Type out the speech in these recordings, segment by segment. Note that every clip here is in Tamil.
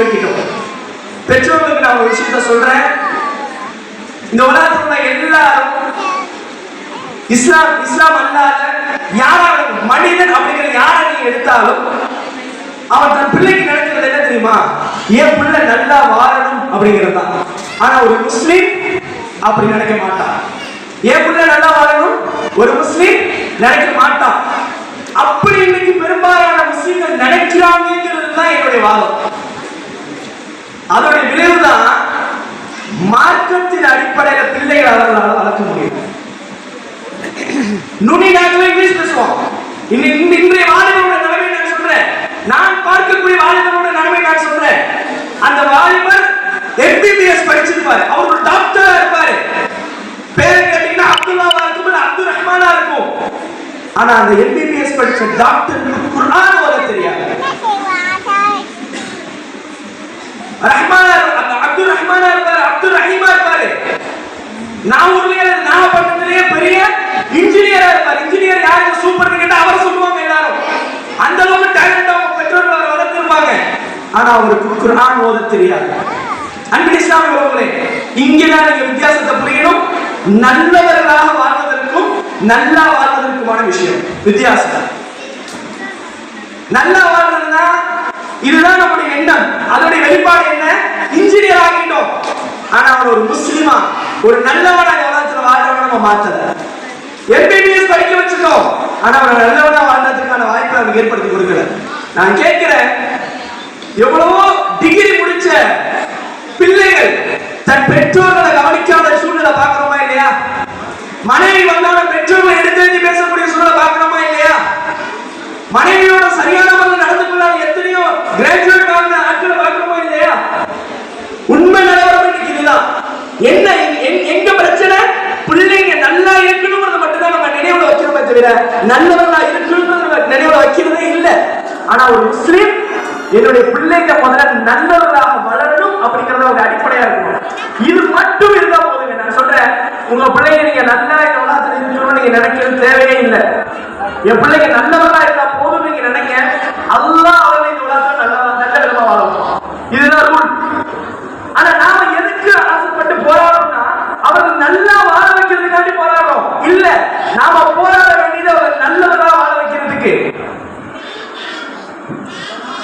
வைக்கட்டும் பெற்றோர்களுக்கு நான் ஒரு விஷயத்த சொல்றேன். இந்த உலகத்தில் உள்ள எல்லாரும் இஸ்லாம் இஸ்லாம் அல்லாத யாராலும் மனிதன் அப்படிங்கிற யாரை நீ எடுத்தாலும் அவன் தன் பிள்ளைக்கு நினைக்கிறது என்ன தெரியுமா? என் பிள்ளை நல்லா வாழணும் அப்படிங்கிறது தான். ஆனா ஒரு முஸ்லீம் அப்படி நினைக்க மாட்டான். என் பிள்ளை நல்லா வாழணும் ஒரு முஸ்லீம் நினைக்க மாட்டான். அப்படி இன்னைக்கு பெரும்பாலான முஸ்லீம்கள் நினைக்கிறாங்கிறது தான் என்னுடைய வாதம் அதோடைய விளைவுதான் மார்க்கத்தின் அடிப்படையில் பிள்ளைகளை அவர்களால் வளர்க்க முடியும். நுனி நாட்டில் இங்கிலீஷ் பேசுவோம். இன்றைய வாலிபரோட நிலைமை நான் சொல்றேன். நான் பார்க்கக்கூடிய வாலிபரோட நிலைமை நான் சொல்றேன். அந்த வாலிபர் எம்பிபிஎஸ் படிச்சிருப்பாரு. அவர் ஒரு டாக்டரா இருப்பாரு. பேர் கேட்டீங்கன்னா அப்துல்லாவா இருக்கும் அப்துல் ரஹ்மானா இருக்கும். ஆனா அந்த எம்பிபிஎஸ் படிச்ச டாக்டர் குர்ஆன் ஓத தெரியாது. ரஹ்மானா அந்த அப்துல் ரஹ்மானா இருப்பாரு அப்துல் ரஹீமா இருப்பாரு. நான் உண்மையில நான் பெரிய இன்ஜினியரா இருப்பார். இன்ஜினியர் யாருக்கு சூப்பர்னு கேட்டா அவர் சொல்லுவாங்க எல்லாரும். அந்த அளவுக்கு டேலண்ட் அவங்க பெற்றோர்கள் அவரை வளர்த்திருப்பாங்க. ஆனா அவருக்கு குரான் ஓத தெரியாது. அன்பின் இஸ்லாமிய உறவுகளே இங்கதான் நீங்க வித்தியாசத்தை புரியணும். நல்லவர்களாக வாழ்வதற்கும் நல்லா வாழ்வதற்குமான விஷயம். வித்தியாசம். நல்லா வாழ்றதுன்னா இதுதான் நம்முடைய எண்ணம். அதனுடைய வெளிப்பாடு என்ன? இன்ஜினியர் ஆகிட்டோம். ஆனா அவர் ஒரு முஸ்லிமா. ஒரு நல்லவனா எவ்வளவு உலகத்துல வாழ்றவன நம்ம மாத்தல. எம்பிபிஎஸ் படிக்க வச்சுட்டோம். ஆனா அவர் நல்லவனா வாழ்றதுக்கான வாய்ப்பை அவருக்கு ஏற்படுத்தி கொடுக்கல. நான் கேட்கிறேன் எவ்வளவோ டிகிரி முடிச்ச பிள்ளைகள் தன் பெற்றோர்களை கவனிக்காத சூழ்நிலை பாக்குறோமா இல்லையா? மனைவி வந்தாலும் பெற்றோர்கள் எடுத்து பேசக்கூடிய சூழ்நிலை பாக்குறோமா இல்லையா? மனைவியோட சரியான முறையில் நடந்து கொள்ளாத எத்தனையோ கிராஜுவேட் ஆன ஆட்களை பாக்குறோமா இல்லையா? உண்மை நிலவரம் இன்னைக்கு இதுதான் என்ன எங்க- எங்க- எங்க பிரச்சனை பிள்ளைங்க நல்லா இருக்கணும்ன்றது மட்டும்தான் நம்ம நினைவுல வைக்கிறோமே தவிர நல்லவர்களா இருக்கணும்ன்றது நினைவுல வைக்கிறதே இல்லை. ஆனா ஒரு முஸ்லீம் என்னுடைய பிள்ளைங்க முதல்ல நல்லவர்களாக வளரணும் அப்படிங்கறத ஒரு அடிப்படையா இருக்கும் இது மட்டும் இருந்தா போதுங்க. நான் சொல்றேன் உங்க பிள்ளைங்க நீங்க நல்லா இந்த உலகத்துல இருக்கணும்னு நீங்க நினைக்கிறது தேவையே இல்லை. என் பிள்ளைங்க நல்லவர்களா இருந்தா போதும் நீங்க நினைக்க அல்லா அவர்களை இந்த உலகத்துல நல்ல நல்ல விதமா வாழணும் இதுதான் ரூல் ஆனா நாம எதுக்கு ஆசைப்பட்டு போராடணும்னா அவர்கள் நல்லா வாழ வைக்கிறதுக்காண்டி போராடுறோம். இல்ல நாம போராட வேண்டியது அவர்கள் நல்லவர்களா வாழ வைக்கிறதுக்கு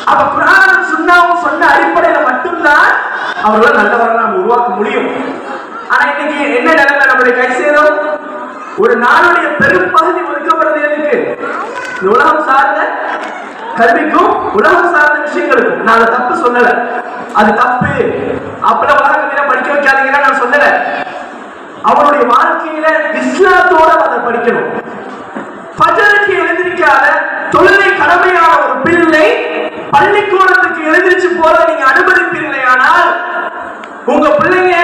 அப்ப குரானும் சுண்ணாவும் சொன்ன அடிப்படையில மட்டும்தான் அவர்களை நல்லவரை நாம் உருவாக்க முடியும். ஆனா இன்னைக்கு என்ன நிலைமை நம்முடைய கை சேரும்? ஒரு நாளுடைய பெரும்பகுதி ஒதுக்கப்படுறது எதுக்கு? இந்த உலகம் சார்ந்த கல்விக்கும் உலகம் சார்ந்த விஷயங்களுக்கும். நான் அதை தப்பு சொல்லல. அது தப்பு. அப்பெல்லாம் உலகம் படிக்க வைக்காதீங்கன்னா நான் சொல்லல. அவருடைய வாழ்க்கையில இஸ்லாத்தோட அதை படிக்கணும். பஜருக்கு எழுந்திருக்காத தொழிலை கடமையான ஒரு பிள்ளை பள்ளிக்கூடத்துக்கு எழுந்திரிச்சு போற நீங்க அனுமதிப்பீர்களே ஆனால் உங்க பிள்ளைங்க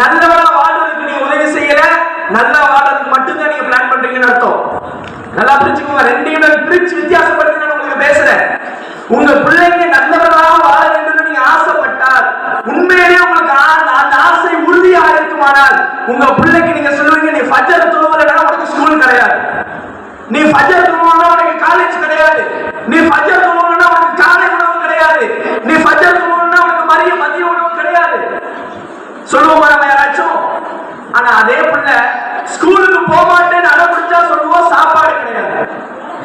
நல்லவனா வாழ்றதுக்கு நீங்க உதவி செய்யல நல்லா வாழ்றதுக்கு மட்டும்தான் நீங்க பிளான் பண்றீங்கன்னு அர்த்தம். நல்லா புரிஞ்சுக்கோங்க ரெண்டையுமே பிரிச்சு வித்தியாசப்படுத்தி நான் உங்களுக்கு பேசுறேன். உங்க பிள்ளைங்க நல்லவனாக வாழ வேண்டும் நீங்க ஆசைப்பட்டால் உண்மையிலேயே உங்களுக்கு அந்த ஆசை உறுதியா இருக்குமானால் உங்க பிள்ளைக்கு நீங்க சொல்லுவீங்க நீ ஃபஜர் தொழுவலனா உனக்கு ஸ்கூல் கிடையாது. நீ ஃபஜர் தொழுவலனா உனக்கு காலேஜ் கிடையாது நீ ஃபஜர் தொழுவலனா உனக்கு காலை உணவு கிடையாது நீ ஃபஜர் தொழுவலனா உனக்கு மதிய மதிய உணவு கிடையாது சொல்லுவோம் நம்ம யாராச்சும்? ஆனா அதே பிள்ளை ஸ்கூலுக்கு போக மாட்டேன்னு அடம் பிடிச்சா சொல்லுவோம் சாப்பாடு கிடையாது.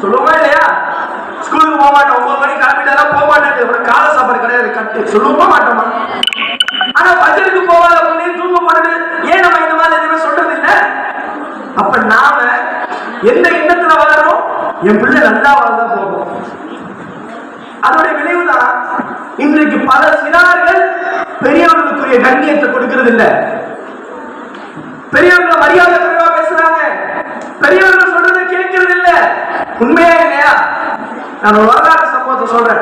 சொல்லுவோமா இல்லையா? ஸ்கூலுக்கு போக மாட்டோம் ஒன்பது மணி கிளம்பிட்டாலும் போக மாட்டேன் உனக்கு சாப்பாடு கிடையாது கட்டு. சொல்லுவோமா மாட்டோமா? ஆனா பஜனுக்கு போகாத பொண்ணு தூங்க போறது ஏன் நம்ம இந்த மாதிரி எதுவுமே சொல்றது இல்ல? அப்ப நாம எந்த எண்ணத்துல வளரும் என் பிள்ளை நல்லா வளர்ந்தா போகும் அதோட விளைவுதான் இன்றைக்கு பல சிறார்கள் பெரியவர்களுக்குரிய கண்ணியத்தை கொடுக்கிறது இல்ல பெரியவர்கள் மரியாதை குறைவா பேசுறாங்க. பெரியவர்கள் சொல்றதை கேட்கறது இல்ல உண்மையா இல்லையா? நான் ஒரு சம்பவத்தை சொல்றேன்.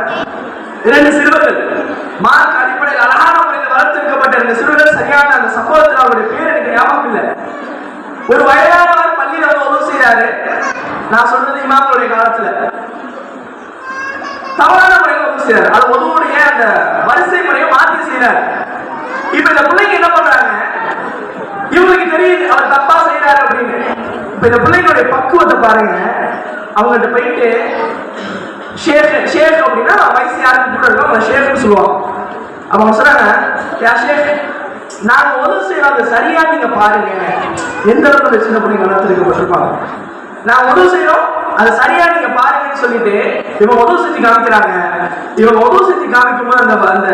இரண்டு சிறுவர்கள் மார்க் அடிப்படையில் அழகான முறையில் வளர்த்திருக்கப்பட்ட இரண்டு சிறுவர்கள் சரியான அந்த சம்பவத்தில் அவருடைய பேர் எனக்கு ஞாபகம் இல்லை. ஒரு வயதானவர் பள்ளியில் வந்து உதவு செய்யறாரு நான் சொல்றது இமாமனுடைய காலத்துல. தவறான முறையில் உதவு செய்யறாரு அது உதவுடைய அந்த வரிசை முறையை இப்ப இந்த பிள்ளைங்க என்ன பண்றாங்க? இவங்களுக்கு தெரியுது அவர் தப்பா செய்யறாரு அப்படின்னு. இப்ப இந்த பிள்ளைங்களுடைய பக்குவத்தை பாருங்க. அவங்கள்ட்ட போயிட்டு ஷேக் ஷேக் அப்படின்னா வயசு யாருக்கு கூட இருக்கோ அவங்க ஷேக்னு சொல்லுவாங்க. அவங்க சொன்னாங்க "யா ஷேக், நாங்க உதவி செய்யறோம் அதை சரியா நீங்க பாருங்க. எந்த அளவுக்கு சின்ன பிள்ளைங்க வளர்த்துருக்கப்பட்டிருப்பாங்க நான் உதவு செய்யறோம் அதை சரியா நீங்க பாருங்கன்னு சொல்லிட்டு இவங்க உதவு செஞ்சு காமிக்கிறாங்க. இவங்க உதவு செஞ்சு காமிக்கும் போது அந்த அந்த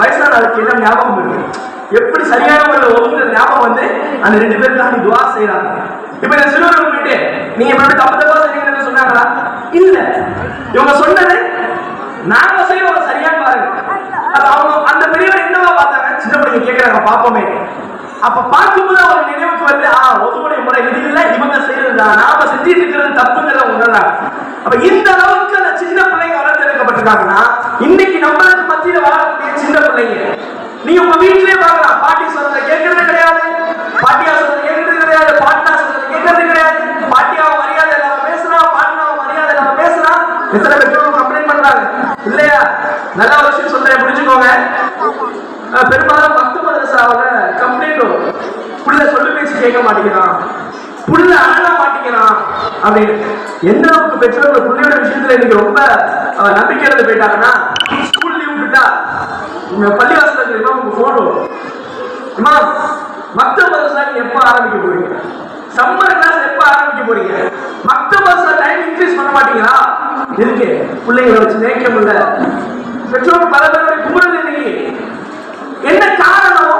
வயசான அதுக்கு எல்லாம் ஞாபகம் இருக்கு? எப்படி சரியான முறையில் ஒவ்வொரு ஞாபகம் வந்து அந்த ரெண்டு பேரும் தான் துவா செய்யறாங்க இப்ப நான் சிறுவர்கள் போயிட்டு நீங்க இப்படி தப்பு தப்பா செய்யறீங்கன்னு சொன்னாங்களா? இல்ல. இவங்க சொன்னது நாங்க செய்யறோம் சரியான்னு பாருங்க. அவங்க அந்த பெரியவர் என்னவா பார்த்தாங்க? சின்ன பிள்ளைங்க கேட்கறாங்க பாப்போமே. அப்ப பார்க்கும்போது அவங்க நினைவுக்கு வந்து ஆ ஒதுமுறை முறை இது இல்ல இவங்க செய்யறதா நாம செஞ்சுட்டு இருக்கிறது தப்புங்கிறத உணர்றாங்க. அப்ப இந்த அளவுக்கு அந்த சின்ன பிள்ளைங்க வளர்த்தெடுக்கப்பட்டிருக்காங்கன்னா இன்னைக்கு நம்மளுக்கு மத்தியில வாழக்கூடிய சின்ன பிள்ளைங்க நீ உங்க வீட்டிலே பார்க்கலாம். பாட்டி சொல்றத கேட்கறது கிடையாது. பாட்டியா சொல்றது கேட்கறது கிடையாது. பாட்டா சொல்றது கேட்கறது கிடையாது. பாட்டியாவை மரியாதை இல்லாம பேசுறா பாட்டினாவை மரியாதை இல்லாம பேசுறா எத்தனை இல்லையா? நல்ல விஷயம் சொல்றேன் புரிஞ்சுக்கோங்க. பெரும்பாலும் பத்து மதரசாவில் கம்ப்ளைண்ட் வரும். புள்ள சொல்லு பேச்சு கேட்க மாட்டேங்கிறான். புள்ள அழ மாட்டேங்கிறான் அப்படின்னு. எந்த அளவுக்கு பெற்றோர்கள் புள்ளையோட விஷயத்துல இன்னைக்கு ரொம்ப நம்பிக்கை இருந்து போயிட்டாங்கன்னா ஸ்கூல் லீவ் விட்டா உங்க பள்ளிவாசல தெரியுமா உங்க போன் வரும்? அம்மா மக்த மதரசா நீங்க எப்ப ஆரம்பிக்க போறீங்க? சம்மர் கிளாஸ் எப்ப ஆரம்பிக்க போறீங்க? மத்த மதரசா டைம் இன்க்ரீஸ் பண்ண மாட்டீங்களா? இருக்கு. பிள்ளைங்களை வச்சு நேக்க முடியல. பெற்றோர் பல பேருடைய குமுறல் இன்னைக்கு என்ன காரணம்?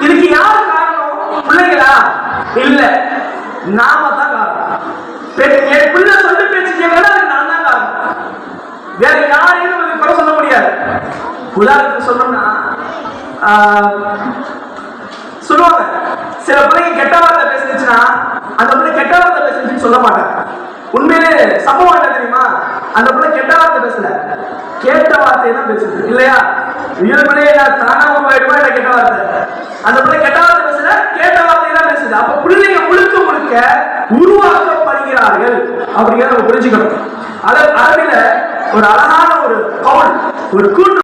இதுக்கு யார் காரணம்? பிள்ளைங்களா இல்ல நாம தான் காரணம். என் பிள்ளை சொல்லி பேச்சு நான் தான் காரணம். வேற யாரையும் நம்ம குறை சொல்ல முடியாது. உதாரணத்துக்கு சொல்லணும்னா ஆஹ், சொல்லுவாங்க சில பிள்ளைங்க கெட்ட வார்த்தை பேசுச்சுன்னா அந்த பிள்ளை கெட்ட வார்த்தை பேசுச்சுன்னு சொல்ல மாட்டாங்க. உண்மையிலே சம்பவம் என்ன தெரியுமா? அந்த பிள்ளை கெட்ட வார்த்தை பேசல. கேட்ட வார்த்தை தான் பேசுது. இல்லையா? இயல்புலேயே நான் தானா இல்ல கெட்ட வார்த்தை? அந்த பிள்ளை கெட்ட வார்த்தை பேசல கேட்ட வார்த்தை தான் பேசுது. அப்ப பிள்ளைங்க முழுக்க முழுக்க உருவாக்கப்படுகிறார்கள் அப்படிங்கிறத நம்ம புரிஞ்சுக்கணும். அத அரபில ஒரு அழகான ஒரு கவுல் ஒரு கூட்டு